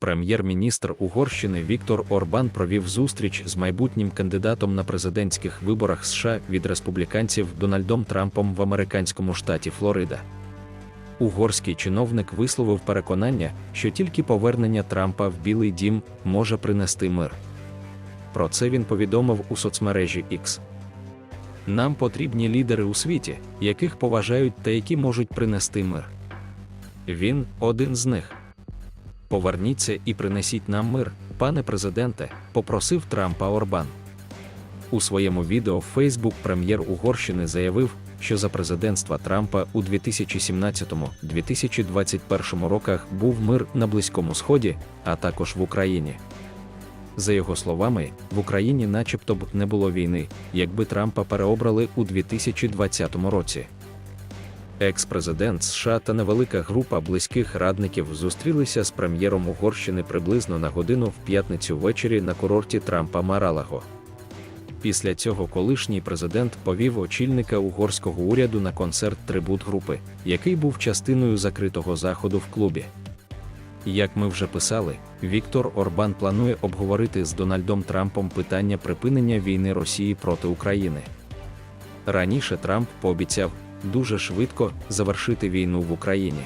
Прем'єр-міністр Угорщини Віктор Орбан провів зустріч з майбутнім кандидатом на президентських виборах США від республіканців Дональдом Трампом в американському штаті Флорида. Угорський чиновник висловив переконання, що тільки повернення Трампа в Білий дім може принести мир. Про це він повідомив у соцмережі X. Нам потрібні лідери у світі, яких поважають та які можуть принести мир. Він один з них. Поверніться і принесіть нам мир, пане президенте, попросив Трампа Орбан. У своєму відео в Фейсбук прем'єр Угорщини заявив, що за президентства Трампа у 2017-2021 роках був мир на Близькому Сході, а також в Україні. За його словами, в Україні начебто б не було війни, якби Трампа переобрали у 2020 році. Екс-президент США та невелика група близьких радників зустрілися з прем'єром Угорщини приблизно на годину в п'ятницю ввечері на курорті Трампа Маралаго. Після цього колишній президент повів очільника угорського уряду на концерт трибут групи, який був частиною закритого заходу в клубі. Як ми вже писали, Віктор Орбан планує обговорити з Дональдом Трампом питання припинення війни Росії проти України. Раніше Трамп пообіцяв дуже швидко завершити війну в Україні.